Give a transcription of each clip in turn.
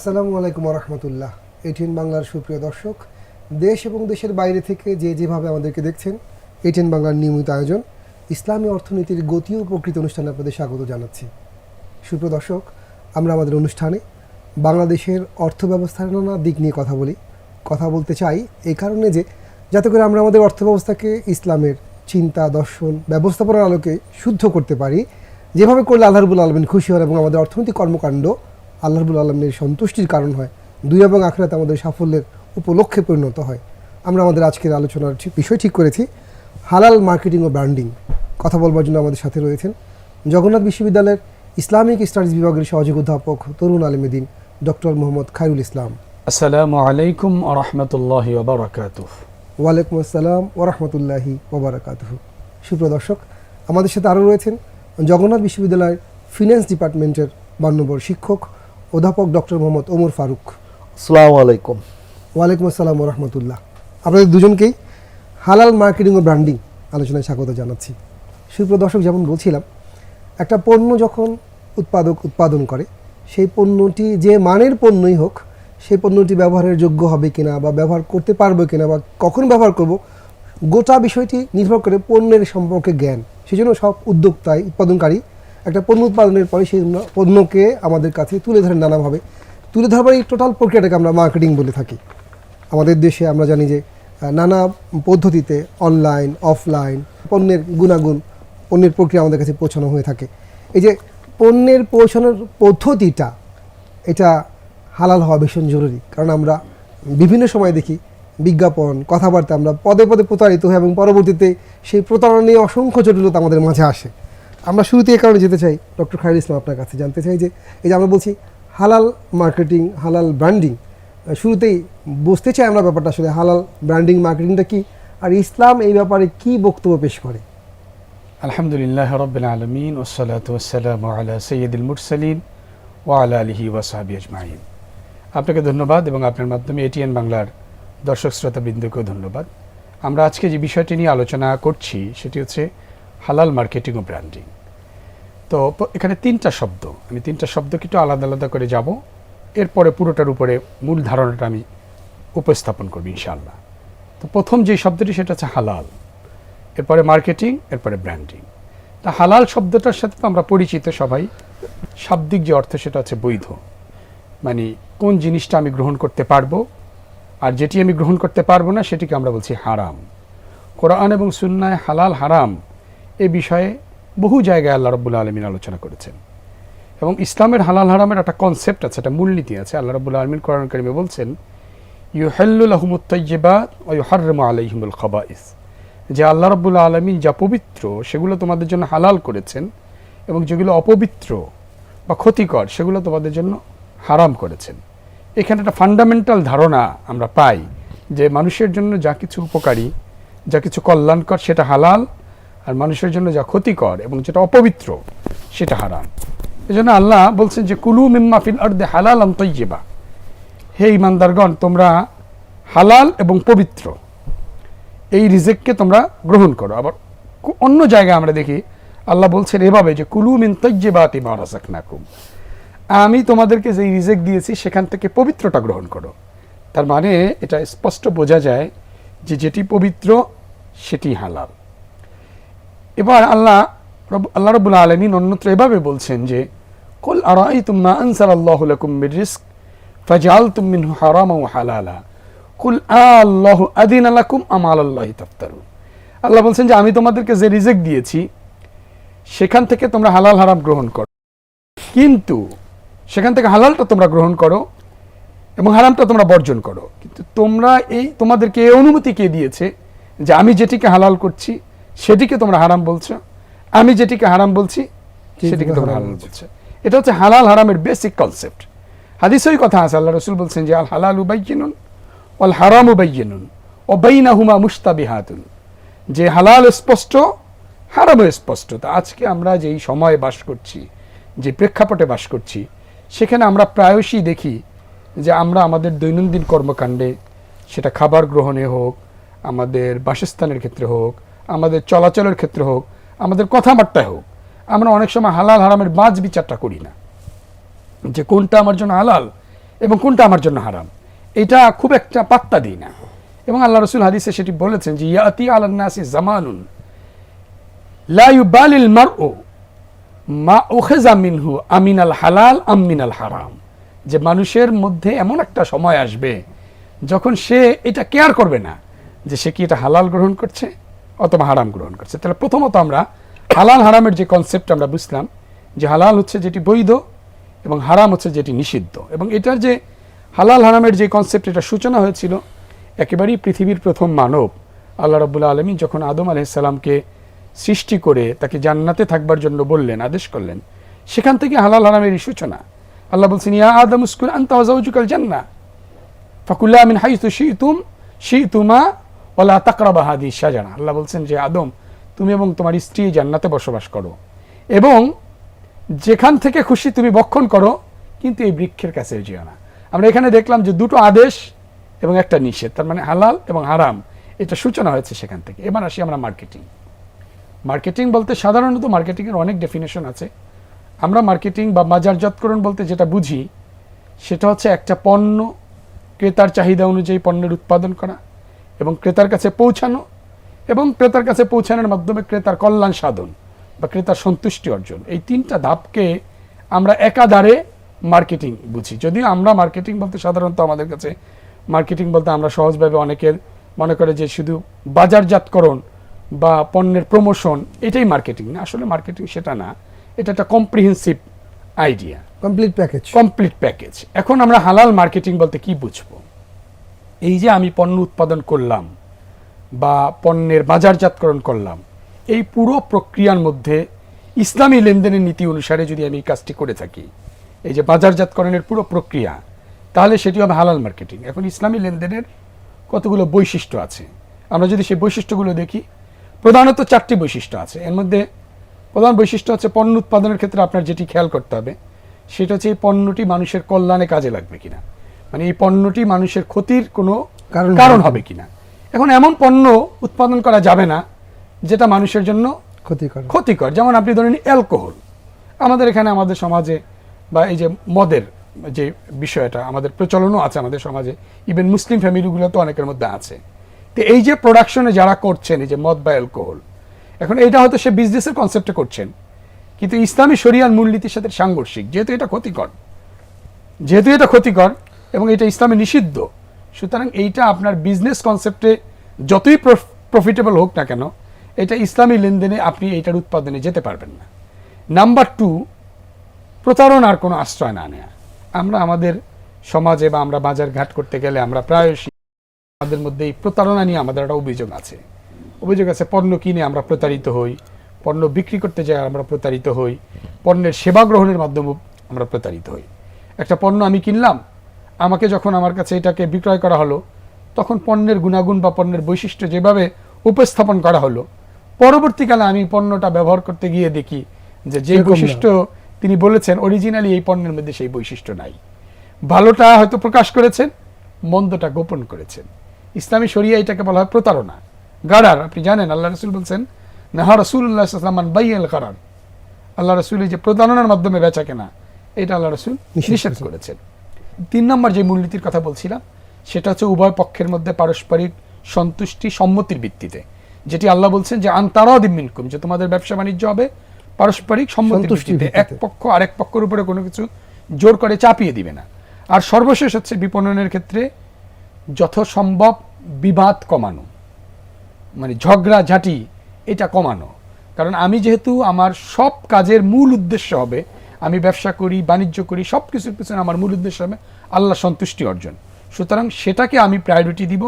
আসসালামু আলাইকুম রহমতুল্লাহ এটিএন বাংলার সুপ্রিয় দর্শক, দেশ এবং দেশের বাইরে থেকে যে যেভাবে আমাদেরকে দেখছেন এটিএন বাংলার নিয়মিত আয়োজন, ইসলামী অর্থনীতির গতি ও প্রকৃতি অনুষ্ঠানে আপনাদের স্বাগত জানাচ্ছি। সুপ্রিয় দর্শক, আমরা আমাদের অনুষ্ঠানে বাংলাদেশের অর্থ ব্যবস্থার নানা দিক নিয়ে কথা বলি। কথা বলতে চাই এই কারণে যে, যাতে করে আমরা আমাদের অর্থব্যবস্থাকে ইসলামের চিন্তা, দর্শন, ব্যবস্থাপনার আলোকে শুদ্ধ করতে পারি। যেভাবে করলে আল্লাহ রবুল আলমিন খুশি হন এবং আমাদের অর্থনৈতিক কর্মকাণ্ড আল্লাহ রবুল সন্তুষ্টির কারণ হয়। দুই এবং আখরাতে আমাদের সাফল্যের উপলক্ষে পরিণত হয়। আমরা আমাদের আজকের আলোচনার ঠিক- বিষয় ঠিক করেছি হালাল মার্কেটিং ও ব্র্যান্ডিং। কথা বলবার জন্য আমাদের সাথে রয়েছেন জগন্নাথ বিশ্ববিদ্যালয়ের ইসলামিক স্টাডিজ বিভাগের সহযোগ অধ্যাপক তরুণ আলমেদিন ডক্টর মোহাম্মদ খায়রুল ইসলাম। আসসালামু আলাইকুম আরহামতুল্লাহ বারাকাতুহ। ওয়ালাইকুম আসসালাম ওরহমতুল্লাহি ওবরাকাতহ সুপ্রিয় দর্শক আমাদের সাথে আরও রয়েছেন জগন্নাথ বিশ্ববিদ্যালয়ের ফিন্যান্স ডিপার্টমেন্টের মান্যবর শিক্ষক অধ্যাপক ডক্টর মোহাম্মদ ওমর ফারুক। আসসালামু আলাইকুম। ওয়ালাইকুম আসসালাম ও রহমতুল্লাহ। আপনাদের দুজনকেই হালাল মার্কেটিং ও ব্র্যান্ডিং আলোচনায় স্বাগত জানাচ্ছি। সুপ্রিয় দর্শক যেমন বলছিলাম একটা পণ্য যখন উৎপাদক উৎপাদন করে সেই পণ্যটি যে মানের পণ্যই হোক সেই পণ্যটি ব্যবহারের যোগ্য হবে কিনা বা ব্যবহার করতে পারব কিনা বা কখন ব্যবহার করব গোটা বিষয়টি নির্ভর করে পণ্যের সম্পর্কে জ্ঞান। সেই জন্য সব উদ্যোক্তায় উৎপাদনকারী একটা পণ্য উৎপাদনের পরে সেই পণ্যকে আমাদের কাছে তুলে ধরেন নানাভাবে। তুলে ধরবার এই টোটাল প্রক্রিয়াটাকে আমরা মার্কেটিং বলে থাকি। আমাদের দেশে আমরা জানি যে নানা পদ্ধতিতে অনলাইন অফলাইন পণ্যের গুণাগুণ, পণ্যের প্রক্রিয়া আমাদের কাছে পৌঁছানো হয়ে থাকে। এই যে পণ্যের পৌঁছানোর পদ্ধতিটা, এটা হালাল হওয়া ভীষণ জরুরি। কারণ আমরা বিভিন্ন সময় দেখি বিজ্ঞাপন, কথাবার্তা আমরা পদে পদে প্রতারিত হই এবং পরবর্তীতে সেই প্রতারণা নিয়ে অসংখ্য জটিলতা আমাদের মাঝে আসে। আমরা শুরুতে এই কারণে যেতে চাই, ডক্টর খায়রুল ইসলাম আপনার কাছে জানতে চাই যে, এই যে আমরা বলছি হালাল মার্কেটিং হালাল ব্র্যান্ডিং শুরুতেই বুঝতে চাই আমরা ব্যাপারটা আসলে হালাল ব্র্যান্ডিং মার্কেটিংটা কি, আর ইসলাম এই ব্যাপারে কি বক্তব্য পেশ করে? আলহামদুলিল্লাহ রবিল আলমিন ওসালাত ওসালাম আলা সৈয়দুল মুরসালিন ও আলা আলহি ওয়াসাবি আজমাইন। আপনাকে ধন্যবাদ এবং আপনার মাধ্যমে এটিএন বাংলার দর্শক শ্রোতাবৃন্দকেও ধন্যবাদ। আমরা আজকে যে বিষয়টি নিয়ে আলোচনা করছি, সেটি হচ্ছে হালাল মার্কেটিং ও ব্র্যান্ডিং তো এখানে তিনটা শব্দ। আমি তিনটা শব্দকে একটু আলাদা আলাদা করে যাব। এরপরে পুরোটার উপরে মূল ধারণাটা আমি উপস্থাপন করব ইনশাআল্লাহ। তো প্রথম যে শব্দটি, সেটা হচ্ছে হালাল। এরপরে মার্কেটিং এরপরে ব্র্যান্ডিং তা হালাল শব্দটার সাথে তো আমরা পরিচিত সবাই। শাব্দিক যে অর্থ, সেটা হচ্ছে বৈধ। মানে কোন জিনিসটা আমি গ্রহণ করতে পারব আর যেটি আমি গ্রহণ করতে পারব না, সেটিকে আমরা বলছি হারাম। কোরআন এবং সুন্নায় হালাল হারাম এ বিষয়ে বহু জায়গায় আল্লাহ রব্বুল আলমিন আলোচনা করেছেন। এবং ইসলামের হালাল হারামের একটা কনসেপ্ট আছে, একটা মূলনীতি আছে। আল্লাহ রব্বুল আলমিন কোরআন করিমে বলছেন ইউহেল্লুল আহমুত্তৈবাদ ও ইউহার্রম আলাইহিমুল খবাইস। যে আল্লাহ রব্বুল আলমিন যা পবিত্র, সেগুলো তোমাদের জন্য হালাল করেছেন এবং যেগুলো অপবিত্র বা ক্ষতিকর, সেগুলো তোমাদের জন্য হারাম করেছেন। এখানে একটা ফান্ডামেন্টাল ধারণা আমরা পাই যে মানুষের জন্য যা কিছু উপকারী, যা কিছু কল্যাণকর, সেটা হালাল আর মানুষের জন্য যা ক্ষতিকর এবং যেটা অপবিত্র, সেটা হারাম। এজন্য আল্লাহ বলছেন যে, কুলু মিম্মাফিল আর্দে হালাল আন্তইজেবা হে ইমানদারগণ তোমরা হালাল এবং পবিত্র। এই রিজেককে তোমরা গ্রহণ করো। আবার অন্য জায়গায় আমরা দেখি, আল্লাহ বলছেন এভাবে যে, কুলু মিন তৈজেবাতি মারাসাকনাকুম আমি তোমাদেরকে যেই রিজেক দিয়েছি, সেখান থেকে পবিত্রটা গ্রহণ করো। তার মানে এটা স্পষ্ট বোঝা যায় যে, যেটি পবিত্র, সেটি হালাল। এবার আল্লাহ আল্লাহ রবুল আলমিন অন্যত্র এভাবে বলছেন যে, কুল আরাইতুম মা আনসালাল্লাহু লাকুম বিরিজক ফাজআলতুম মিনহু হারামা ওয়া হালালা। কুল আল্লাহু আদিনা লাকুম আম আলাল্লাহি তাফতারুন। আল্লাহ বলছেন যে, আমি তোমাদেরকে যে রিজেক দিয়েছি, সেখান থেকে তোমরা হালাল হারাম গ্রহণ করো। কিন্তু সেখান থেকে হালালটা তোমরা গ্রহণ করো এবং হারামটা তোমরা বর্জন করো। কিন্তু তোমরা এই, তোমাদেরকে এই অনুমতি কে দিয়েছে যে, আমি যেটিকে হালাল করছি সেটিকে তোমরা হারাম বলছো। আমি যেটিকে হারাম বলছি সেটিকে তোমরা হারাম বলছো? এটা হচ্ছে হালাল হারামের বেসিক কনসেপ্ট হাদিসই কথা আছে আল্লাহ রসুল বলছেন যে আল হালাল উবাইনুন অল হারাম উবাইনুন ও বাইনাহুমা মুস্তাবিহাতুন যে হালাল স্পষ্ট হারামও স্পষ্ট। তা আজকে আমরা যেই সময়ে বাস করছি যে প্রেক্ষাপটে বাস করছি সেখানে আমরা প্রায়শই দেখি যে আমরা আমাদের দৈনন্দিন কর্মকাণ্ডে সেটা খাবার গ্রহণে হোক আমাদের বাসস্থানের ক্ষেত্রে হোক আমাদের চলাচলের ক্ষেত্রে হোক, আমাদের কথাবার্তায় হোক, আমরা অনেক সময় হালাল হারামের বাজ বিচারটা করি না। যে কোনটা আমার জন্য হালাল এবং কোনটা আমার জন্য হারাম, এটা খুব একটা পাত্তা দিই না। এবং আল্লাহ রসুল হাদিসে সেটি বলেছেন যে, ইয়াতি আলান্নাসি জামানুন লা মার ও মা উখেজা মিনহু আমিনাল হালাল আমিনাল হারাম। যে মানুষের মধ্যে এমন একটা সময় আসবে যখন সে এটা কেয়ার করবে না যে সে কি এটা হালাল গ্রহণ করছে? অথবা হারাম গ্রহণ করছে। তাহলে প্রথমত আমরা হালাল হারামের যে কনসেপ্ট আমরা বুঝলাম, যে হালাল হচ্ছে যেটি বৈধ এবং হারাম হচ্ছে যেটি নিষিদ্ধ। এবং এটার যে হালাল হারামের যে কনসেপ্ট এটা সূচনা হয়েছিল একেবারেই পৃথিবীর প্রথম মানব, আল্লাহ রবুল্লা আলমী যখন আদম আলাইসাল্লামকে সৃষ্টি করে তাকে জান্নাতে থাকবার জন্য বললেন, আদেশ করলেন, সেখান থেকে হালাল হারামের সূচনা। আল্লাহ বলছেন, ইয়া আদম উস্কুল আনতা ওয়াজাউজুকাল জান্নাহ। ফাকুল্লা মিন হাইতু শিতুম, শিতুমা ওলা তাকরাবা হাদি শাজারা। আল্লাহ বলছেন যে, আদম, তুমি এবং তোমার স্ত্রী জান্নাতে বসবাস করো এবং যেখান থেকে খুশি তুমি বক্ষণ করো, কিন্তু এই বৃক্ষের কাছে যেও না। আমরা এখানে দেখলাম যে দুটো আদেশ এবং একটা নিষেধ, তার মানে হালাল এবং হারাম। এটা সূচনা হয়েছে সেখান থেকে। এবার আসি আমরা মার্কেটিং। মার্কেটিং বলতে সাধারণত মার্কেটিংয়ের অনেক ডেফিনেশন আছে। আমরা মার্কেটিং বা বাজারজাতকরণ বলতে যেটা বুঝি, সেটা হচ্ছে একটা পণ্য ক্রেতার চাহিদা অনুযায়ী পণ্যের উৎপাদন করা। এবং ক্রেতার কাছে পৌঁছানো এবং ক্রেতার কাছে পৌঁছানোর মাধ্যমে ক্রেতার কল্যাণ সাধন বা ক্রেতার সন্তুষ্টি অর্জন। এই তিনটা ধাপকে আমরা একাধারে মার্কেটিং বুঝি। যদিও আমরা মার্কেটিং বলতে সাধারণত আমাদের কাছে মার্কেটিং বলতে আমরা সহজভাবে অনেকের মনে করে যে শুধু বাজারজাতকরণ বা পণ্যের প্রমোশন এটাই মার্কেটিং না। আসলে মার্কেটিং সেটা না। এটা একটা comprehensive idea complete package complete package এখন আমরা হালাল মার্কেটিং বলতে কি বুঝব? এই যে আমি পণ্য উৎপাদন করলাম বা পণ্যের বাজারজাতকরণ করলাম, এই পুরো প্রক্রিয়ার মধ্যে ইসলামী লেনদেনের নীতি অনুসারে যদি আমি এই কাজটি করে থাকি, এই যে বাজারজাতকরণের পুরো প্রক্রিয়া, তাহলে সেটি হবে হালাল মার্কেটিং। এখন ইসলামী লেনদেনের কতগুলো বৈশিষ্ট্য আছে? আমরা যদি সেই বৈশিষ্ট্যগুলো দেখি, প্রধানত চারটি বৈশিষ্ট্য আছে। এর মধ্যে প্রধান বৈশিষ্ট্য হচ্ছে পণ্য উৎপাদনের ক্ষেত্রে আপনার যেটি খেয়াল করতে হবে, সেটা হচ্ছে এই পণ্যটি মানুষের কল্যাণে কাজে লাগবে কিনা। মানে এই পণ্যটি মানুষের ক্ষতির কোনো কারণ কারণ হবে হবে কিনা। এখন এমন পণ্য উৎপাদন করা যাবে না যেটা মানুষের জন্য ক্ষতিকর। ক্ষতিকর। যেমন আপনি ধরেন অ্যালকোহল। আমাদের এখানে আমাদের সমাজে বা এই যে মদের যে বিষয়টা আমাদের প্রচলনও আছে আমাদের সমাজে। ইভেন মুসলিম ফ্যামিলিগুলো তো অনেকের মধ্যে আছে। তো এই যে প্রোডাকশনে যারা করছেন এই যে মদ বা অ্যালকোহল এখন এটা হয়তো সে বিজনেসের কনসেপ্টে করছেন। কিন্তু ইসলামী শরিয়ার মূলনীতির সাথে সাংঘর্ষিক যেহেতু এটা ক্ষতিকর। যেহেতু এটা ক্ষতিকর এবং এটা ইসলামে নিষিদ্ধ। সুতরাং এইটা আপনার বিজনেস কনসেপ্টে যতই প্রফিটেবল হোক না কেন, এটা ইসলামী লেনদেনে আপনি এইটার উৎপাদনে যেতে পারবেন না। নাম্বার টু প্রতারণার কোনো আশ্রয় না নেয়া। আমরা আমাদের সমাজে বা আমরা বাজার ঘাট করতে গেলে আমরা প্রায়শই আমাদের মধ্যে এই প্রতারণা নিয়ে আমাদের একটা অভিযোগ আছে। অভিযোগ আছে, পণ্য কিনে আমরা প্রতারিত হই, পণ্য বিক্রি করতে যাই আমরা প্রতারিত হই, পণ্যের সেবা গ্রহণের মাধ্যমে আমরা প্রতারিত হই। একটা পণ্য আমি কিনলাম আমাকে যখন আমার কাছে এটাকে বিক্রয় করা হলো তখন পণ্যের গুণাগুণ বা পণ্যের বৈশিষ্ট্য যেভাবে উপস্থাপন করা হলো পরবর্তীকালে আমি পণ্যটা ব্যবহার করতে গিয়ে দেখি যে যে বৈশিষ্ট্য তিনি বলেছেন অরিজিনালি এই পণ্যের মধ্যে সেই বৈশিষ্ট্য নাই। ভালোটা হয়তো প্রকাশ করেছেন মন্দটা গোপন করেছেন। ইসলামী শরিয়া এটাকে বলা হয় প্রতারণা। গাড়ার আপনি জানেন আল্লাহ রসুল বলছেন নাহা রসুল্লাহামান বাইয়াল কারার আল্লাহ রসুল যে প্রতারণার মাধ্যমে বেচা কেনা এটা আল্লাহ রসুল নিষেধ করেছেন। তিন নম্বর যে মূলনীতির কথা বলছিলাম সেটা হচ্ছে উভয় পক্ষের মধ্যে পারস্পরিক সন্তুষ্টি সম্মতির ভিত্তিতে যেটি আল্লাহ বলছেন যে আন্তারাদিম মিনকুম যে তোমাদের ব্যবসা বাণিজ্য হবে পারস্পরিক সম্মতির ভিত্তিতে। এক। পক্ষ আরেক পক্ষের উপরে কোনো কিছু জোর করে চাপিয়ে দিবে না। আর সর্বশেষ হচ্ছে বিপণনের ক্ষেত্রে যথাসম্ভব বিবাদ কমানো মানে ঝগড়া ঝাঁটি এটা কমানো। কারণ আমি যেহেতু আমার সব কাজের মূল উদ্দেশ্য হবে আমি ব্যবসা করি, বাণিজ্য করি সব কিছুর পিছনে আমার মূল উদ্দেশ্য হবে আল্লাহ সন্তুষ্টি অর্জন। সুতরাং সেটাকে আমি প্রায়োরিটি দিব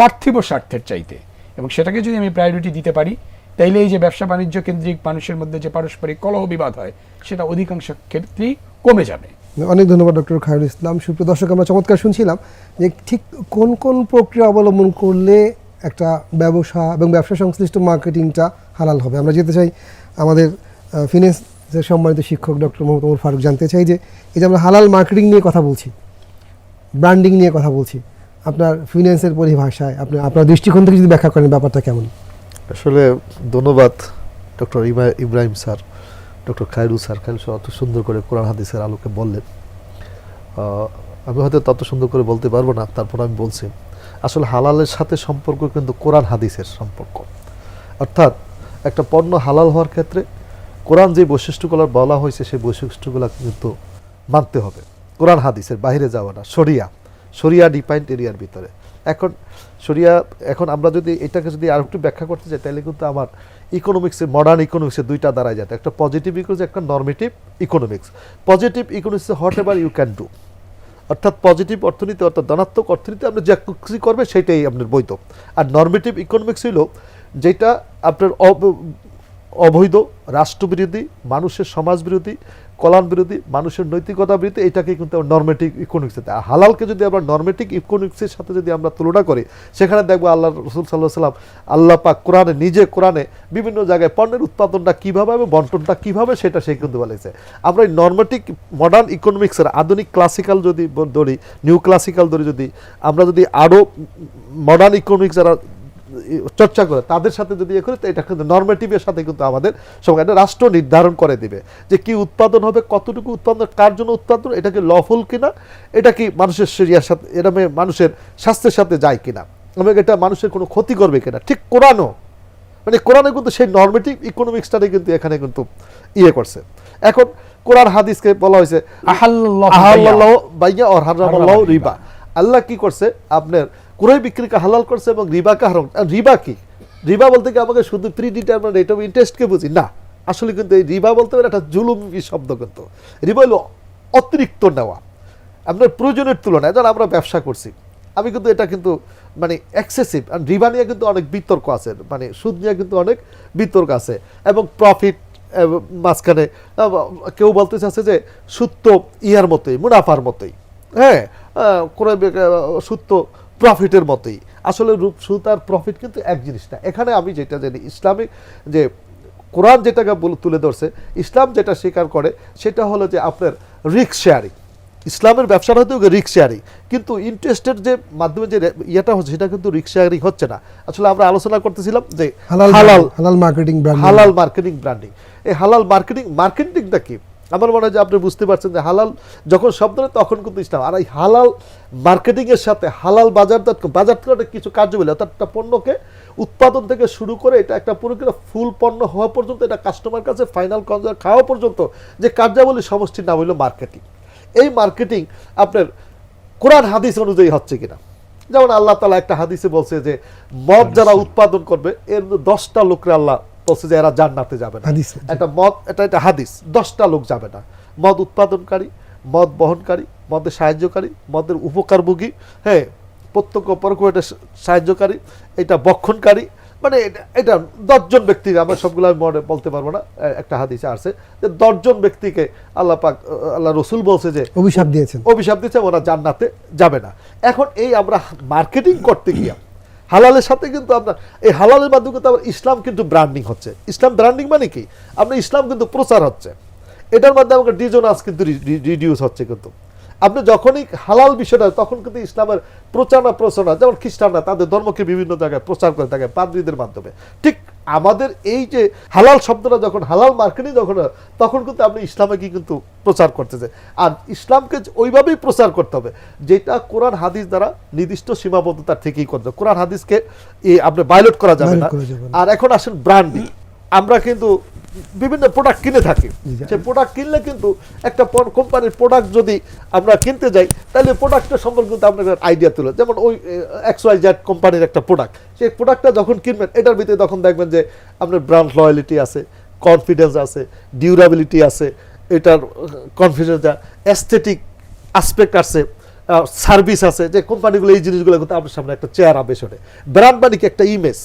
পার্থিব স্বার্থের চাইতে। এবং সেটাকে যদি আমি প্রায়োরিটি দিতে পারি, তাইলে এই যে ব্যবসা বাণিজ্য কেন্দ্রিক মানুষের মধ্যে যে পারস্পরিক কলহ বিবাদ হয়, সেটা অধিকাংশ ক্ষেত্রেই কমে যাবে। অনেক ধন্যবাদ, ডক্টর খায়রুল ইসলাম। সুপ্রিয় দর্শক, আমরা চমৎকার শুনছিলাম যে ঠিক কোন কোন প্রক্রিয়া অবলম্বন করলে একটা ব্যবসা এবং ব্যবসা সংশ্লিষ্ট মার্কেটিংটা হালাল হবে। আমরা যেতে চাই আমাদের ফিনান্সের সম্মানিত শিক্ষক ডক্টর মোহাম্মদ ওমর ফারুক জানতে চাই যে এই যে আমরা হালাল মার্কেটিং নিয়ে কথা বলছি ব্র্যান্ডিং নিয়ে কথা বলছি, আপনার ফিনান্সের পরিভাষায়, আপনি, আপনার দৃষ্টিকোণ থেকে যদি ব্যাখ্যা করেন ব্যাপারটা কেমন? আসলে ধন্যবাদ doctor Ibrahim sir, doctor Khairul sir. Khairul sir অত সুন্দর করে কোরআন হাদিসের আলোকে বললেন। আমি হয়তো তত সুন্দর করে বলতে পারব না, তারপর আমি বলছি। আসলে হালালের সাথে সম্পর্ক কিন্তু কোরআন হাদিসের সম্পর্ক। অর্থাৎ একটা পণ্য হালাল হওয়ার ক্ষেত্রে কোরআন যে বৈশিষ্ট্যগুলো বলা হয়েছে, সেই বৈশিষ্ট্যগুলো কিন্তু মানতে হবে। কোরআন হাদিসের বাইরে যাওয়া না, শরিয়া। শরিয়া ডিপাইন্ড এরিয়ার ভিতরে। এখন শরিয়া, এখন আমরা যদি এটাকে যদি আর একটু ব্যাখ্যা করতে চাই, তাহলে কিন্তু আমার ইকোনমিক্সে মডার্ন ইকোনমিক্সে দুইটা দাঁড়ায় যাতে, একটা পজিটিভ ইকোনমিক্স একটা নর্মেটিভ ইকোনমিক্স পজিটিভ ইকোনমিক্সে whatever you can do অর্থাৎ পজিটিভ অর্থনীতি, অর্থাৎ ধনাত্মক অর্থনীতি, আপনি যা কিছু করবে, সেটাই আপনার বৈধ। আর নর্মেটিভ ইকোনমিক্স হইল, যেটা আপনার অবৈধ, রাষ্ট্রবিরোধী, মানুষের সমাজবিরোধী কল্যাণ বিরোধী মানুষের নৈতিকতা বিরোধী এটাকে কিন্তু নর্মেটিক ইকোনমিক্স হালালকে যদি আমরা নর্মেটিক ইকোনমিক্সের সাথে যদি আমরা তুলনা করি, সেখানে দেখব আল্লাহ রসুল সাল্লাহ সাল্লাম আল্লাহ পাক কোরআনে, নিজে কোরআনে বিভিন্ন জায়গায় পণ্যের উৎপাদনটা কীভাবে এবং বন্টনটা কীভাবে সেটা সে কিন্তু বলেছে। আমরা এই নর্মেটিভ মডার্ন ইকোনমিক্সের আধুনিক ক্লাসিক্যাল যদি ধরি নিউ ক্লাসিক্যাল ধরি যদি, আমরা যদি আরও মডার্ন ইকোনমিক্স যারা চর্চা করে তাদের সাথে যদি ইয়ে করি তো এটা কিন্তু নর্মেটিভের সাথে কিন্তু আমাদের সঙ্গে একটা রাষ্ট্র নির্ধারণ করে দিবে। যে কি উৎপাদন হবে কতটুকু উৎপাদন কার জন্য উৎপাদন এটা কি লফুল কিনা এটা কি মানুষের শরিয়ার সাথে এটা মানুষের স্বাস্থ্যের সাথে যায় কিনা এবং এটা মানুষের কোনো ক্ষতি করবে কিনা। ঠিক কোরআনও মানে কোরআনে কিন্তু সেই নর্মেটিভ ইকোনমিক্সটারে কিন্তু এখানে কিন্তু ইয়ে করছে। এখন কোরআন হাদিসকে বলা হয়েছে আহাল্লাহ বাইয়া। আর হারামাল্লাহ রিবা। আল্লাহ কি করছে আপনার ক্রয় বিক্রিকে হালাল করছে এবং রিবাকে হারাম। রিবা কি? রিবা বলতে কি আমাকে শুধু প্রি ডিটারমিন রেট অফ ইন্টারেস্টকে বুঝি? না। আসলে কিন্তু এই রিবা বলতে পারে একটা জুলুম শব্দ কিন্তু। রিবা হলো অতিরিক্ত নেওয়া। আপনার প্রয়োজনের তুলনায় যেন আমরা ব্যবসা করছি। আমি কিন্তু এটা কিন্তু মানে এক্সেসিভ আর রিবা নিয়ে কিন্তু অনেক বিতর্ক আছে। মানে সুদ নিয়ে কিন্তু অনেক বিতর্ক আছে। এবং প্রফিট মাঝখানে কেউ বলতে চাচ্ছে যে তো ইয়ার মতোই, মুনাফার মতোই। হ্যাঁ কোনো তো প্রফিটের মতোই। আসলে রূপ সুদ আর প্রফিট কিন্তু এক জিনিস না। এখানে আমি যেটা জানি ইসলামিক যে কোরআন যেটাকে বল- তুলে ধরছে ইসলাম যেটা স্বীকার করে সেটা হলো যে আপনার রিক্স শেয়ারিং। ইসলামের ব্যবসাটা হতে রিক্স শেয়ারিং কিন্তু ইন্টারেস্টের যে মাধ্যমে যে ইয়েটা হচ্ছে সেটা কিন্তু রিক্স শেয়ারিং হচ্ছে না। আসলে আমরা আলোচনা করতেছিলাম যে হালাল হালাল হালাল মার্কেটিং হালাল মার্কেটিং ব্র্যান্ডিং এই হালাল মার্কেটিং মার্কেটিংটা কি? আমার মনে হয় যে আপনি বুঝতে পারছেন যে হালাল যখন শব্দ হয় তখন কিন্তু ইসলাম। আর এই হালাল মার্কেটিংয়ের সাথে হালাল বাজার বাজার থেকে কিছু কার্যবলী অর্থাৎ একটা পণ্যকে উৎপাদন থেকে শুরু করে এটা একটা পুরো ফুল পণ্য হওয়া পর্যন্ত এটা কাস্টমার কাছে ফাইনাল কনজার খাওয়া পর্যন্ত যে কার্যাবলী সমষ্টির নাম হলো মার্কেটিং এই মার্কেটিং আপনার কোরআন হাদিস অনুযায়ী হচ্ছে কিনা? যেমন আল্লাহ তালা একটা হাদিসে বলছে যে মদ যারা উৎপাদন করবে এর দশটা লোকরে আল্লাহ বলছে যে এরা জান্নাতে যাবে না। একটা মদ এটা একটা হাদিস। দশটা লোক যাবে না। মদ উৎপাদনকারী মদ বহনকারী মদের সাহায্যকারী মদের উপকারভোগী হ্যাঁ প্রত্যক্ষ পরোক্ষ এটা সাহায্যকারী এটা বক্ষণকারী মানে এটা- এটা দশজন ব্যক্তি আমরা সবগুলো আমি মনে বলতে পারব না। একটা হাদিসে আসছে যে দশজন ব্যক্তিকে আল্লাহ পাক আল্লাহ রসুল বলছে যে অভিশাপ দিয়েছেন। অভিশাপ দিয়েছে ওরা জান্নাতে যাবে না। এখন এই আমরা মার্কেটিং করতে গিয়ে হালালের সাথে কিন্তু আপনার, এই হালালের মাধ্যমে কিন্তু আমার ইসলাম কিন্তু ব্র্যান্ডিং হচ্ছে। ইসলাম ব্র্যান্ডিং মানে কি? আপনার ইসলাম কিন্তু প্রচার হচ্ছে। এটার মাধ্যমে আমাকে ডিজোনাস কিন্তু রিডিউস হচ্ছে কিন্তু। আপনি যখনই হালাল বিষয়টা, তখন কিন্তু ইসলামের প্রচারণা প্রচারণা যেমন খ্রিস্টানরা তাদের ধর্মকে বিভিন্ন জায়গায় প্রচার করে থাকে, পাদ্রীদের মাধ্যমে। ঠিক আমাদের এই যে হালাল শব্দটা যখন হালাল মার্কেটিং যখন তখন কিন্তু আপনি ইসলামে কি কিন্তু প্রচার করতে চাই। আর ইসলামকে ওইভাবেই প্রচার করতে হবে যেটা কোরআন হাদিস দ্বারা নির্দিষ্ট সীমাবদ্ধতা থেকেই করতে কোরআন হাদিসকে এই আপনি বাইলট করা যাবে না। করা যাবে না। আর এখন আসেন ব্র্যান্ডিং আমরা কিন্তু বিভিন্ন প্রোডাক্ট কিনে থাকি। সেই প্রোডাক্ট কিনলে কিন্তু একটা কোম্পানির প্রোডাক্ট যদি আমরা কিনতে যাই তাহলে প্রোডাক্টের সম্পর্কে কিন্তু আপনার আইডিয়া তুলে। যেমন ওই এক্স ওয়াই জেড কোম্পানির একটা প্রোডাক্ট সেই প্রোডাক্টটা যখন কিনবেন এটার ভিতরে তখন দেখবেন যে আপনার ব্র্যান্ড লয়ালিটি আছে কনফিডেন্স আছে ডিউরাবিলিটি আছে এটার কনফিডেন্স অ্যাস্থেটিক আসপেক্ট আছে। সার্ভিস আছে যে কোম্পানিগুলো এই জিনিসগুলো কিন্তু আপনার সামনে একটা চেয়ার আবে শোনে ব্র্যান্ড মানে কি? একটা image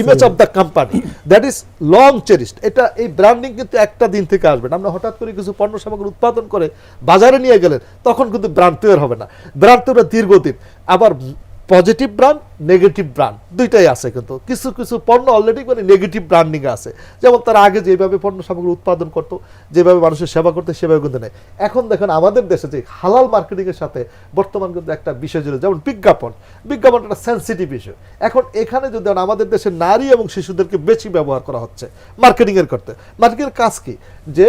image of the company that is long cherished এটা এই ব্র্যান্ডিং কিন্তু একটা দিন থেকে আসবে না। আমরা হঠাৎ করে কিছু পণ্য সামগ্রী উৎপাদন করে বাজারে নিয়ে গেলেন তখন কিন্তু ব্র্যান্ড তৈরি হবে না। ব্র্যান্ড তৈরি দীর্ঘদিন। আবার পজিটিভ ব্র্যান্ড নেগেটিভ ব্র্যান্ড দুইটাই আছে কিন্তু। কিছু কিছু পণ্য অলরেডি মানে নেগেটিভ ব্র্যান্ডিং আছে। যেমন তারা আগে যেভাবে পণ্য সামগ্রী উৎপাদন করতো যেভাবে মানুষের সেবা করতো সেভাবে কিন্তু নেই। এখন দেখেন আমাদের দেশে যে হালাল মার্কেটিংয়ের সাথে বর্তমান কিন্তু একটা বিষয় ছিল যেমন বিজ্ঞাপন। বিজ্ঞাপন একটা সেন্সিটিভ ইস্যু এখন এখানে যদি আমাদের দেশে নারী এবং শিশুদেরকে বেশি ব্যবহার করা হচ্ছে মার্কেটিংয়ের করতে। মার্কেটিং এর কাজ কি? যে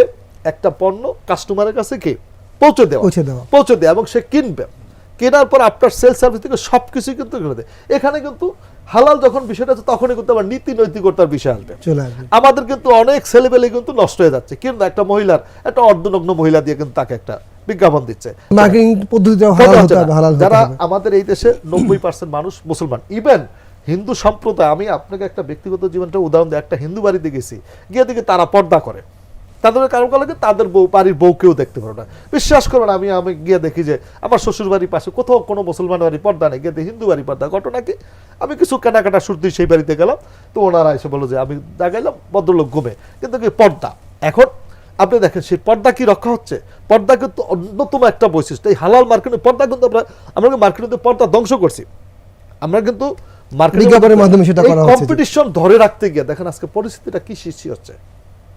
একটা পণ্য কাস্টমারের কাছে কি পৌঁছে দেওয়া। পৌঁছে দেওয়া। পৌঁছে দেওয়া এবং সে কিনবে। কেনার পর আপনার সেল সার্ভিস থেকে সব কিছুই কিন্তু এখানে দেয়। এখানে কিন্তু হালাল যখন বিষয়টা আছে তখনই কিন্তু আবার নীতি নৈতিকতার বিষয় আসবে। আমাদের কিন্তু অনেক ছেলেবেলে কিন্তু নষ্ট হয়ে যাচ্ছে। কিন্তু একটা মহিলার একটা অর্ধনগ্ন মহিলা দিয়ে কিন্তু তাকে একটা বিজ্ঞাপন দিচ্ছে। যারা আমাদের এই দেশে নব্বই পার্সেন্ট মানুষ মুসলমান। ইভেন হিন্দু সম্প্রদায় আমি আপনাকে একটা ব্যক্তিগত জীবনটা উদাহরণ দিই একটা হিন্দু বাড়িতে গেছি। গিয়ে দেখি তারা পর্দা করে। তাদের কারও কারও তাদের বউ বাড়ির বউকেও দেখতে পারো না। বিশ্বাস করো না আমি আমি গিয়ে দেখি যে আমার শ্বশুর বাড়ির পাশে কোথাও কোনো মুসলমান বাড়ি পর্দা নেই গিয়ে হিন্দু বাড়ি পর্দা। ঘটনা কি? আমি কিছু কেনাকাটা শুরুতেই সেই বাড়িতে গেলাম তো ওনারা এসে বলল যে আমি দেখাইলাম ভদ্রলোক ঘুমে। কিন্তু কি পর্দা। এখন আপনি দেখেন সেই পর্দা কি রক্ষা হচ্ছে? পর্দা কিন্তু অন্যতম একটা বৈশিষ্ট্য। এই হালাল মার্কেটে পর্দা কিন্তু আমরা আমরা মার্কেটে পর্দা ধ্বংস করছি। আমরা কিন্তু বিজ্ঞাপনের মাধ্যমে সেটা করা হচ্ছে। কম্পিটিশন ধরে রাখতে গিয়ে দেখেন আজকে পরিস্থিতিটা কি সৃষ্টি হচ্ছে।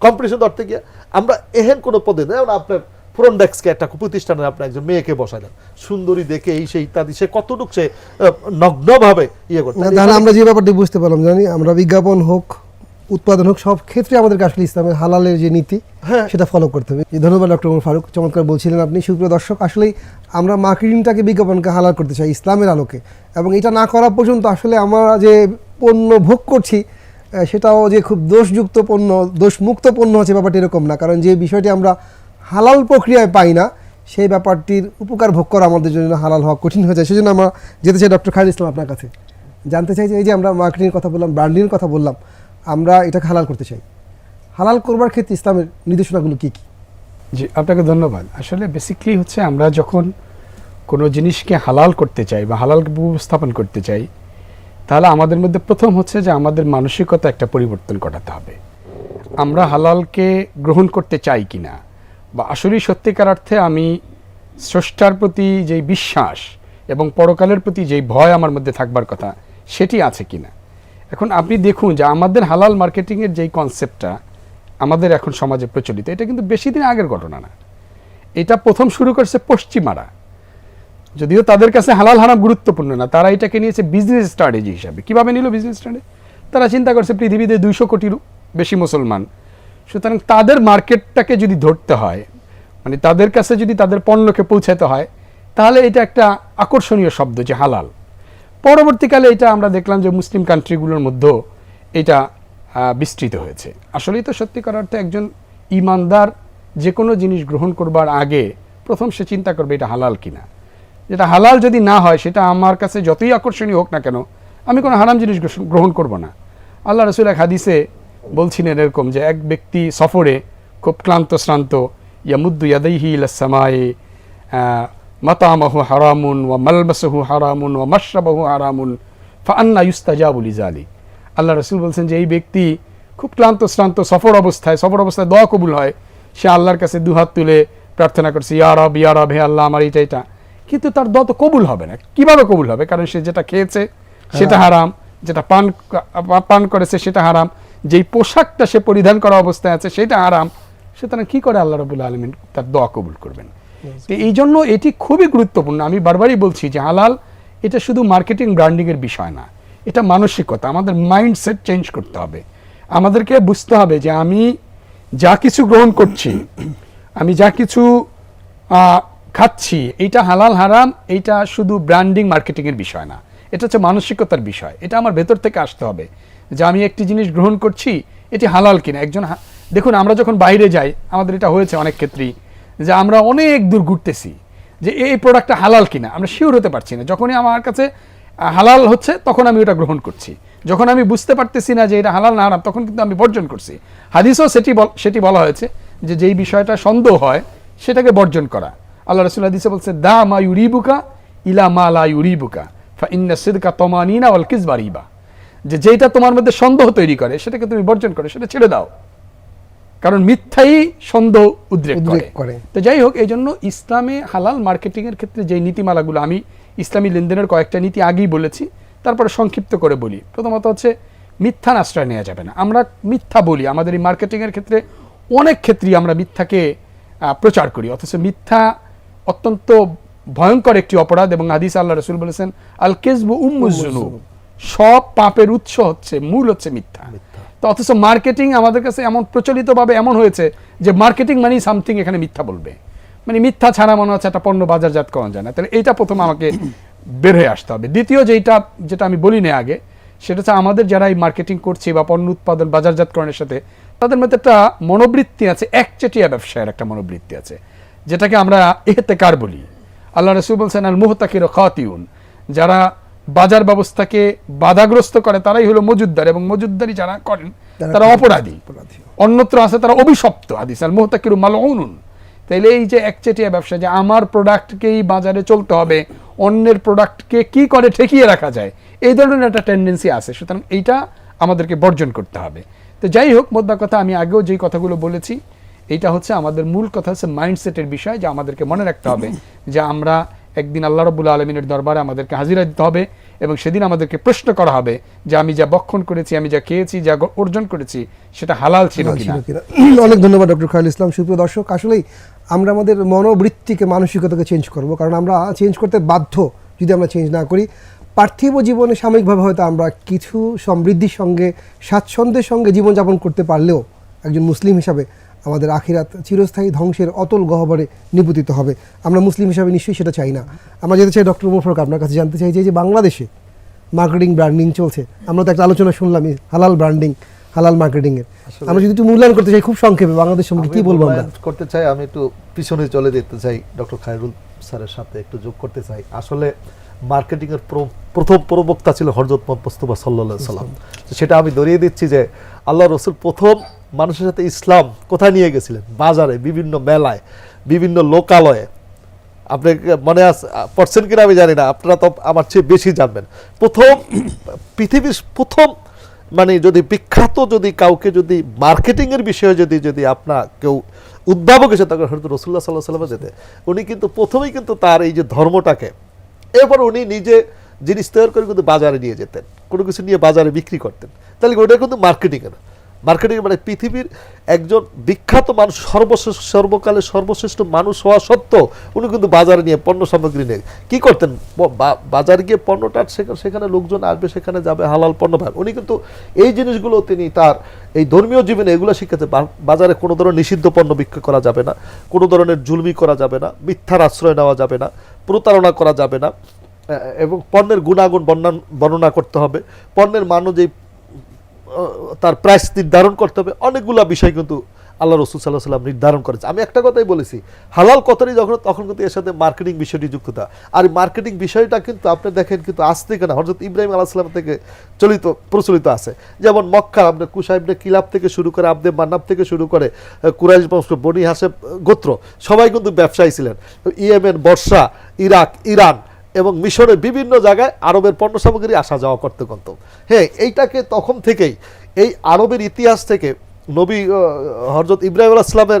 কম্পিটিশন ধরতে গিয়ে আমরা এহেন কোনো পদে নেই যেমন আপনার ফ্রন্ট ডেস্কে একটা প্রতিষ্ঠানে আপনি একজন মেয়েকে বসালেন সুন্দরী দেখে এই সেই ইত্যাদি সে কতটুকু সে নগ্নভাবে ইয়ে করতে তাহলে আমরা যে ব্যাপারটি বুঝতে পারলাম জানি আমরা বিজ্ঞাপন হোক উৎপাদন হোক সব ক্ষেত্রে আমাদেরকে আসলে ইসলামের হালালের যে নীতি হ্যাঁ। সেটা ফলো করতে হবে। ধন্যবাদ ডক্টর ফারুক চমৎকার বলছিলেন আপনি। সুপ্রিয় দর্শক আসলেই আমরা মার্কেটিংটাকে বিজ্ঞাপনকে হালাল করতে চাই ইসলামের আলোকে। এবং এটা না করা পর্যন্ত আসলে আমরা যে পণ্য ভোগ করছি সেটাও যে খুব দোষযুক্ত পণ্য দোষমুক্ত পণ্য হচ্ছে ব্যাপারটি এরকম না। কারণ যে বিষয়টি আমরা হালাল প্রক্রিয়ায় পাই না, সেই ব্যাপারটির উপকার ভোগ করা আমাদের জন্য হালাল হওয়া কঠিন হয়ে যায়। সেজন্য আমরা যেতে চাই ডক্টর খায়রুল ইসলাম আপনার কাছে। জানতে চাই যে এই যে আমরা মার্কেটিংয়ের কথা বললাম ব্র্যান্ডিংয়ের কথা বললাম, আমরা এটাকে হালাল করতে চাই। হালাল করবার ক্ষেত্রে ইসলামের নির্দেশনাগুলো কী কী? জি, আপনাকে ধন্যবাদ। আসলে বেসিকলি হচ্ছে আমরা যখন কোনো জিনিসকে হালাল করতে চাই বা হালাল উপস্থাপন করতে চাই তাহলে আমাদের মধ্যে প্রথম হচ্ছে যে আমাদের মানসিকতা একটা পরিবর্তন ঘটাতে হবে। আমরা হালালকে গ্রহণ করতে চাই কিনা? বা আসলেই সত্যিকার অর্থে আমি স্রষ্টার প্রতি যেই বিশ্বাস এবং পরকালের প্রতি যেই ভয় আমার মধ্যে থাকবার কথা, সেটি আছে কিনা? এখন আপনি দেখুন যে আমাদের হালাল মার্কেটিংয়ের যেই কনসেপ্টটা আমাদের এখন সমাজে প্রচলিত, এটা কিন্তু বেশি দিন আগের ঘটনা না। এটা প্রথম শুরু করছে পশ্চিমারা। যদিও তাদের কাছে হালাল হারাম গুরুত্বপূর্ণ না, তারা এটাকে নিয়েছে বিজনেস স্ট্র্যাটেজি হিসাবে। কীভাবে নিল বিজনেস স্ট্র্যাটেজি তারা চিন্তা করছে পৃথিবীতে দুইশো কোটির বেশি মুসলমান। সুতরাং তাদের মার্কেটটাকে যদি ধরতে হয় মানে তাদের কাছে যদি তাদের পণ্যকে পৌঁছাতে হয়, তাহলে এটা একটা আকর্ষণীয় শব্দ যে হালাল। পরবর্তীকালে এটা আমরা দেখলাম যে মুসলিম কান্ট্রিগুলোর মধ্যেও এটা বিস্তৃত হয়েছে। আসলেই তো সত্যিকার অর্থে একজন ইমানদার যে কোনো জিনিস গ্রহণ করবার আগে প্রথম সে চিন্তা করবে এটা হালাল কিনা। যেটা হালাল যদি না হয়, সেটা আমার কাছে যতই আকর্ষণীয় হোক না কেন, আমি কোনো হারাম জিনিস গ্রহণ করব না। আল্লাহ রসুল এক হাদিসে বলছিলেন এরকম যে, এক ব্যক্তি সফরে খুব ক্লান্ত, শ্রান্ত, ইয়ামুদ্দু ইয়াদাইহি ইলাসামায়ে মাতামাহু হারামুন, ওয়া মালবাসাহু হারামুন, ওয়া মাশরাবাহু হারামুন ফান্না ইউস্তাজাবুল ইজালি আল্লাহ রসুল বলছেন যে, এই ব্যক্তি খুব ক্লান্ত, শ্রান্ত, সফর অবস্থায় সফর অবস্থায় দোয়া কবুল হয়। সে আল্লাহর কাছে দুহাত তুলে প্রার্থনা করছে, ইয়া রব ইয়া রব, হে আল্লাহ, আমার এটা এটা কিন্তু তার দোয়া তো কবুল হবে না। কীভাবে কবুল হবে? কারণ সে যেটা খেয়েছে সেটা হারাম। যেটা পান পান করেছে সেটা হারাম। যেই পোশাকটা সে পরিধান করা অবস্থায় আছে সেটা হারাম। সুতরাং কি করে আল্লাহ রবুল আলমিন তার দোয়া কবুল করবেন? তো এই জন্য এটি খুবই গুরুত্বপূর্ণ। আমি বারবারই বলছি যে হালাল এটা শুধু মার্কেটিং ব্র্যান্ডিংয়ের বিষয় না। এটা মানসিকতা আমাদের মাইন্ডসেট চেঞ্জ করতে হবে। আমাদেরকে বুঝতে হবে যে আমি যা কিছু গ্রহণ করছি আমি যা কিছু খাচ্ছি, এইটা হালাল, হারাম, এইটা শুধু ব্র্যান্ডিং মার্কেটিংয়ের বিষয় না। এটা হচ্ছে মানসিকতার বিষয়। এটা আমার ভেতর থেকে আসতে হবে যে আমি একটি জিনিস গ্রহণ করছি, এটি হালাল কিনা। একজন দেখুন, আমরা যখন বাইরে যাই, আমাদের এটা হয়েছে অনেক ক্ষেত্রেই যে আমরা অনেক দূর ঘুরতেছি যে এই প্রোডাক্টটা হালাল কিনা। আমরা শিওর হতে পারছি না। যখনই আমার কাছে হালাল হচ্ছে, তখন আমি ওটা গ্রহণ করছি। যখন আমি বুঝতে পারতেছি না যে এটা হালাল না হারাম, তখন কিন্তু আমি বর্জন করছি। হাদিসও সেটি সেটি বলা হয়েছে যে যেই বিষয়টা সন্দেহ হয়, সেটাকে বর্জন করা। আল্লাহ রসুল হাদিসে বলছে দা মা ইউরিবুকা ইলা মা লা ইউরিবুকা ফা ইন্না সিদকা তমানিনা ওয়াল কিসবা রিবা। যে যেটা তোমার মধ্যে সন্দেহ তৈরি করে সেটাকে তুমি বর্জন করো সেটা ছেড়ে দাও। কারণ মিথ্যাই সন্দেহ উদ্রেক করে। তো যাই হোক এই জন্য ইসলামে হালাল মার্কেটিংয়ের ক্ষেত্রে যে নীতিমালাগুলো আমি ইসলামী লেনদেনের কয়েকটা নীতি আগেই বলেছি তারপরে সংক্ষিপ্ত করে বলি। প্রথমত হচ্ছে মিথ্যার আশ্রয় নেওয়া যাবে না। আমরা মিথ্যা বলি। আমাদের এই মার্কেটিংয়ের ক্ষেত্রে অনেক ক্ষেত্রেই আমরা মিথ্যাকে প্রচার করি। অথচ মিথ্যা অত্যন্ত ভয়ঙ্কর একটি অপরাধ এবং হাদিস আল্লাহ রসুল বলেছেন আল কেসবু উম্মুজুনু সব পাপের উৎস হচ্ছে মূল হচ্ছে মিথ্যা। তো অথচ মার্কেটিং আমাদের কাছে এমন প্রচলিতভাবে এমন হয়েছে যে মার্কেটিং মানেই সামথিং এখানে মিথ্যা বলবে। মানে মিথ্যা ছাড়া মনে হচ্ছে একটা পণ্য বাজারজাত করা যায় না। তাহলে এইটা প্রথম আমাকে বের হয়ে আসতে হবে। দ্বিতীয় যেটা যেটা আমি বলি না আগে সেটা হচ্ছে আমাদের যারা এই মার্কেটিং করছে বা পণ্য উৎপাদন বাজারজাতকরণের সাথে তাদের মধ্যে একটা মনোবৃত্তি আছে একচেটিয়া ব্যবসায়ের একটা মনোবৃত্তি আছে। যেটাকে আমরা এহতেকার বলি। আল্লাহ রসুল বলছেন আল মুহতাকির খাতিউন যারা বাজার ব্যবস্থাকে বাধাগ্রস্ত করে তারাই হলো মজুদ্দার এবং মজুদ্দারি যারা করেন তারা অপরাধী। অন্যত্র আছে তারা অভিশপ্ত। হাদিস আল মুহতাকিরু মালউনুন তাইলে এই যে একচেটিয়া ব্যবসা যে আমার প্রোডাক্টকেই বাজারে চলতে হবে অন্যের প্রোডাক্টকে কি করে ঠেকিয়ে রাখা যায় এই ধরনের একটা টেন্ডেন্সি আছে। সুতরাং এইটা আমাদেরকে বর্জন করতে হবে। তো যাই হোক মোদ্দা কথা আমি আগেও যেই কথাগুলো বলেছি এইটা হচ্ছে আমাদের মূল কথা হচ্ছে মাইন্ডসেটের বিষয় যে আমাদেরকে মনে রাখতে হবে যে আমরা একদিন আল্লাহ রবুল আলমিনের দরবারে আমাদেরকে হাজিরা দিতে হবে এবং সেদিন আমাদেরকে প্রশ্ন করা হবে যে আমি যা বক্ষণ করেছি আমি যা খেয়েছি যা অর্জন করেছি সেটা হালাল ছিল। অনেক ধন্যবাদ ডক্টর খায়রুল ইসলাম। সুপ্রিয় দর্শক আসলেই আমরা আমাদের মনোবৃত্তিকে মানসিকতাকে চেঞ্জ করব। কারণ আমরা চেঞ্জ করতে বাধ্য যদি আমরা চেঞ্জ না করি পার্থিব জীবনে সাময়িকভাবে হয়তো আমরা কিছু সমৃদ্ধির সঙ্গে স্বাচ্ছন্দ্যের সঙ্গে জীবনযাপন করতে পারলেও একজন মুসলিম হিসাবে আমাদের আখিরাত চিরস্থায়ী ধ্বংসের অতল গহ্বরে নিপতিত হবে। আমরা মুসলিম হিসাবে নিশ্চয়ই সেটা চাই না। আমরা যেতে চাই ডক্টর মোফরক আপনার কাছে জানতে চাই যে বাংলাদেশে মার্কেটিং ব্র্যান্ডিং চলছে আমরা তো একটা আলোচনা শুনলাম হালাল ব্র্যান্ডিং হালাল মার্কেটিং এর। আমরা যদি একটু মূল্যায়ন করতে চাই খুব সংক্ষেপে বাংলাদেশ সম্পর্কে কি বলব আমরা? করতে চাই আমি একটু পিছনে চলে যেতে চাই ডক্টর খায়রুল স্যারের সাথে একটু যোগ করতে চাই। আসলে মার্কেটিং এর প্র- প্রথম প্রবক্তা ছিল হরজত মোহাম্মদ মুস্তফা সাল্লাহ সাল্লাম তো সেটা আমি ধরিয়ে দিচ্ছি যে আল্লাহ রসুল প্রথম মানুষের সাথে ইসলাম কোথায় নিয়ে গেছিলেন? বাজারে, বিভিন্ন মেলায়, বিভিন্ন লোকালয়ে। আপনি মনে আস পড়ছেন কিনা আমি জানি না, আপনারা তো আমার চেয়ে বেশি জানবেন। প্রথম, পৃথিবীর প্রথম মানে যদি বিখ্যাত যদি কাউকে যদি মার্কেটিং এর বিষয়ে যদি যদি আপনার কেউ উদ্ভাবক এসে তখন হয়তো রসুল্লাহ সাল্লাহ সাল্লামে যেতে, উনি কিন্তু প্রথমেই কিন্তু তার এই যে ধর্মটাকে, এরপর উনি নিজে জিনিস তৈরি করে কিন্তু বাজারে নিয়ে যেতেন, কোনো কিছু নিয়ে বাজারে বিক্রি করতেন। তাহলে ওটা কিন্তু মার্কেটিং এর মার্কেটিং মানে পৃথিবীর একজন বিখ্যাত মানুষ সর্বশ্রেষ্ঠ সর্বকালে সর্বশ্রেষ্ঠ মানুষ হওয়া সত্ত্বেও উনি কিন্তু বাজারে নিয়ে পণ্য সামগ্রী নিয়ে। কি করতেন? বাজারে গিয়ে পণ্যটা সেখানে লোকজন আসবে, সেখানে যাবে, হালাল পণ্য পাবে। উনি কিন্তু এই জিনিসগুলো তিনি তার এই ধর্মীয় জীবনে এগুলো শিখেছে। বাজারে কোনো ধরনের নিষিদ্ধ পণ্য বিক্রি করা যাবে না, কোনো ধরনের জুলমি করা যাবে না, মিথ্যার আশ্রয় নেওয়া যাবে না, প্রতারণা করা যাবে না এবং পণ্যের গুণাগুণ বর্ণনা করতে হবে। পণ্যের মান অনুযায়ী তার প্রাইস নির্ধারণ করতে হবে। অনেকগুলা বিষয় কিন্তু আল্লাহ রসুল সাল্লাহ সাল্লাম নির্ধারণ করেছে। আমি একটা কথাই বলেছি, হালাল কতরই যখন, তখন কিন্তু এর সাথে মার্কেটিং বিষয়টি যুক্ত তা। আর মার্কেটিং বিষয়টা কিন্তু আপনি দেখেন কিন্তু আজ থেকে না হজরত ইব্রাহিম আলাহ সাল্লাম থেকে চলিত, প্রচলিত আছে। যেমন মক্কা আপনার কুসাইবনে কিলাব থেকে শুরু করে আব্দে মান্নাব থেকে শুরু করে কুরাইশ বংশ, বনি হাসেব গোত্র, সবাই কিন্তু ব্যবসায়ী ছিলেন। ইয়েমেন, বর্ষা, ইরাক, ইরান এবং মিশরের বিভিন্ন জায়গায় আরবের পণ্য সামগ্রী আসা যাওয়া করতে করত হ্যাঁ এইটাকে তখন থেকেই এই আরবের ইতিহাস থেকে নবী হরজত ইব্রাহিম আলাহিসামের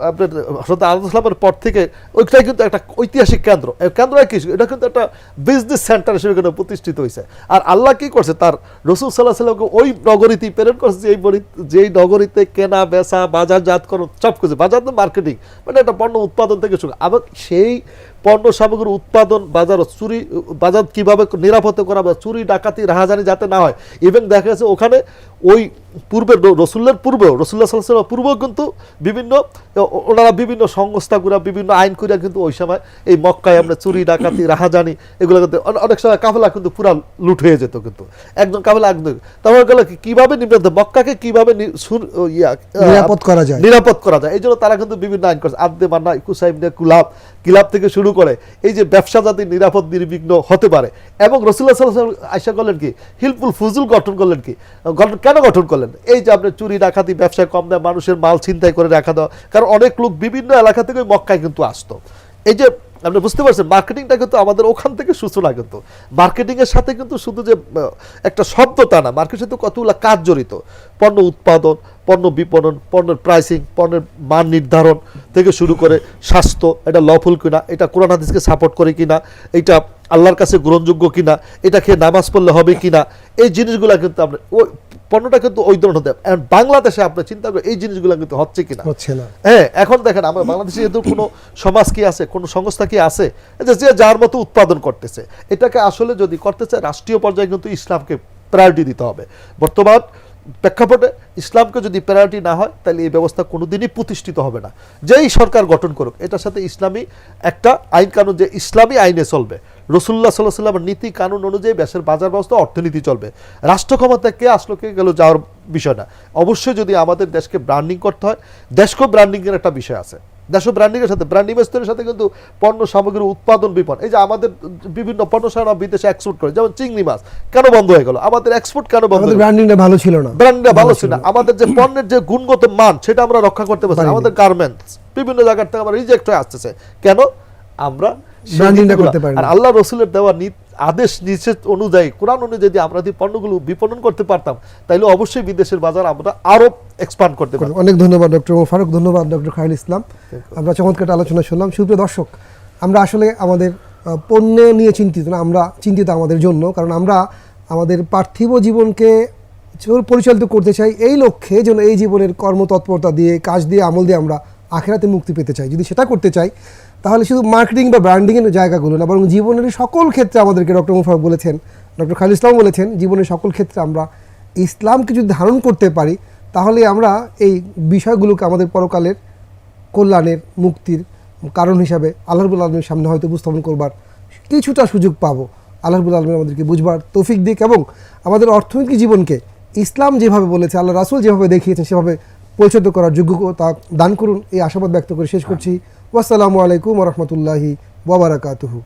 আপনার হরজত আলাহিসামের পর থেকে ওইটাই কিন্তু একটা ঐতিহাসিক কেন্দ্র। কেন্দ্র কি? এটা কিন্তু একটা বিজনেস সেন্টার হিসেবে এখানে প্রতিষ্ঠিত হয়েছে আর আল্লাহ কি করছে? তার রসুল সাল্লাহ সাল্লামকে ওই নগরীতেই প্রেরণ করছে যে এই বরি- যেই নগরীতে কেনা, বেচা বাজারজাতকরণ সব কিছু, বাজার তো মার্কেটিং মানে একটা পণ্য উৎপাদন থেকে শুরু। আবার সেই পণ্য সামগ্রী উৎপাদন, বাজার চুরি, বাজার কীভাবে নিরাপত্তা করা হবে চুরি, ডাকাতি, রাহাজানি যাতে না হয় ইভেন দেখা গেছে ওখানে ওই পূর্বে রসুল্লার পূর্বেও রসুল্লাহ সাল্লাহ পূর্বেও কিন্তু বিভিন্ন ওনারা বিভিন্ন সংস্থাগুলা বিভিন্ন আইন করিয়া কিন্তু ওই সময় এই মক্কায় আমরা চুরি ডাকাতি রাহাজানি এগুলো কিন্তু অনেক সময় কাফেলা কিন্তু পুরা লুট হয়ে যেত কিন্তু। একজন কাফেলা একজন। তারপর গেল কি- কীভাবে নিম্ন মক্কাকে কীভাবে নিরাপদ করা যায়। নিরাপদ করা যায়। এই জন্য তারা কিন্তু বিভিন্ন আইন করছে। আব্দে মান্না কুসাইব নে কুলাব কিলাব থেকে শুরু করে এই যে ব্যবসা যাতে নিরাপদ নির্বিঘ্ন হতে পারে। এবং রসুল্লাহ সাল্লাহ আয়সা করলেন কি? হিলফুল ফুজুল গঠন করলেন কি? গঠন কেন গঠন করলেন? এই যে আপনি চুরি, ডাকাতি, ব্যবসায় কম দেয় মানুষের মাল ছিনতাই করে রাখা দেওয়া, কারণ অনেক লোক বিভিন্ন এলাকা থেকে মক্কায় কিন্তু আসতো। এই যে, আপনি বুঝতে পারছেন মার্কেটিংটা কিন্তু আমাদের ওখান থেকে সূচনা কিন্তু। মার্কেটিং এর সাথে কিন্তু শুধু যে একটা শব্দ তা না মার্কেটের সাথে কতগুলো কাজ জড়িত। পণ্য উৎপাদন, পণ্য বিপণন, পণ্যের প্রাইসিং পণ্যের মান নির্ধারণ থেকে শুরু করে স্বাস্থ্য, এটা লফুল কিনা, এটা কোরআন হাদিসকে সাপোর্ট করে কিনা, এটা আল্লাহর কাছে গ্রহণযোগ্য কিনা, এটা খেয়ে নামাজ পড়লে হবে কিনা, এই জিনিসগুলো কিন্তু আমরা ওই পণ্যটা কিন্তু ওই ধরনের। এখন বাংলাদেশে আপনি চিন্তা করেন এই জিনিসগুলো কিন্তু হচ্ছে কিনা? হচ্ছে না। হ্যাঁ এখন দেখেন আমরা বাংলাদেশে যেহেতু কোনো সমাজ কি আছে কোনো সংস্থা কি আছে যে যার মতো উৎপাদন করতেছে এটাকে আসলে যদি করতেছে চায় রাষ্ট্রীয় পর্যায়ে কিন্তু ইসলামকে প্রায়োরিটি দিতে হবে। বর্তমান প্রেক্ষাপটে ইসলামকে যদি প্রায়োরিটি না হয়, তাহলে এই ব্যবস্থা কোনোদিনই প্রতিষ্ঠিত হবে না। যেই সরকার গঠন করুক, এটার সাথে ইসলামী একটা আইন কানুন, যে ইসলামী আইনে চলবে। রসুল্লাহ সাল্লাহ সাল্লামের নীতি কানুন অনুযায়ী ব্যাসের বাজার ব্যবস্থা, অর্থনীতি চলবে। রাষ্ট্র ক্ষমতা কে আসলো, কে গেল, যাওয়ার বিষয় না। অবশ্যই যদি আমাদের দেশকে ব্র্যান্ডিং করতে হয়, দেশকেও ব্র্যান্ডিংয়ের একটা বিষয় আছে। দেশ ব্র্যান্ডিংয়ের সাথে ব্র্যান্ড ইনভেস্টরের সাথে কিন্তু পণ্য সামগ্রীর উৎপাদন বিপণন। এই যে আমাদের বিভিন্ন পণ্য সারা বিদেশে এক্সপোর্ট করে যেমন চিংড়ি মাছ কেন বন্ধ হয়ে গেল? আমাদের এক্সপোর্ট কেন বন্ধ? ব্র্যান্ডিংটা ভালো ছিল না। ব্র্যান্ডটা ভালো ছিল না। আমাদের যে পণ্যের যে গুণগত মান সেটা আমরা রক্ষা করতে পারছি আমাদের গার্মেন্টস বিভিন্ন জায়গার থেকে আমরা রিজেক্ট হয়ে আসতেছে। কেন? আমরা সেই Branding টা নীতিগুলো- করতে পারিনি। আর আল্লাহ রসুলের দেওয়া নীত- আদেশ নিষেধ অনুযায়ী কোরআন অনুযায়ী যদি আমরা যদি পণ্যগুলো বিপণন করতে পারতাম তাহলে অবশ্যই বিদেশের বাজার আমরা আরও এক্সপান্ড করতে পারতাম। অনেক ধন্যবাদ ডক্টর ফারুক ধন্যবাদ ডক্টর খায়রুল ইসলাম। আমরা চমৎকার একটা আলোচনা শুনলাম। সুপ্রিয় দর্শক আমরা আসলে আমাদের পণ্য নিয়ে চিন্তিত না আমরা চিন্তিত আমাদের জন্য কারণ আমরা আমাদের পার্থিব জীবনকে পরিচালিত করতে চাই এই লক্ষ্যে যেন এই জীবনের কর্মতৎপরতা দিয়ে কাজ দিয়ে আমল দিয়ে আমরা আখেরাতে মুক্তি পেতে চাই। যদি সেটা করতে চাই তাহলে শুধু মার্কেটিং বা ব্র্যান্ডিংয়ের জায়গাগুলো না, বরং জীবনের সকল ক্ষেত্রে আমাদেরকে ডক্টর মুফারক বলেছেন ডক্টর খালিল ইসলাম বলেছেন, জীবনের সকল ক্ষেত্রে আমরা ইসলামকে যদি ধারণ করতে পারি, তাহলে আমরা এই বিষয়গুলোকে আমাদের পরকালের কল্যাণের মুক্তির কারণ হিসাবে আল্লাহবুল আলমের সামনে হয়তো উপস্থাপন করবার কিছুটা সুযোগ পাবো। আল্লাহবুল আলমের আমাদেরকে বুঝবার তৌফিক দিক এবং আমাদের অর্থনৈতিক জীবনকে ইসলাম যেভাবে বলেছে, আল্লাহ রাসুল যেভাবে দেখিয়েছেন, সেভাবে পরিচালিত করার যোগ্যতা দান করুন। এই আশাবাদ ব্যক্ত করে শেষ করছি। ওয়াসালামু আলাইকুম রহমতুল্লাহি ওবরাকাতুহু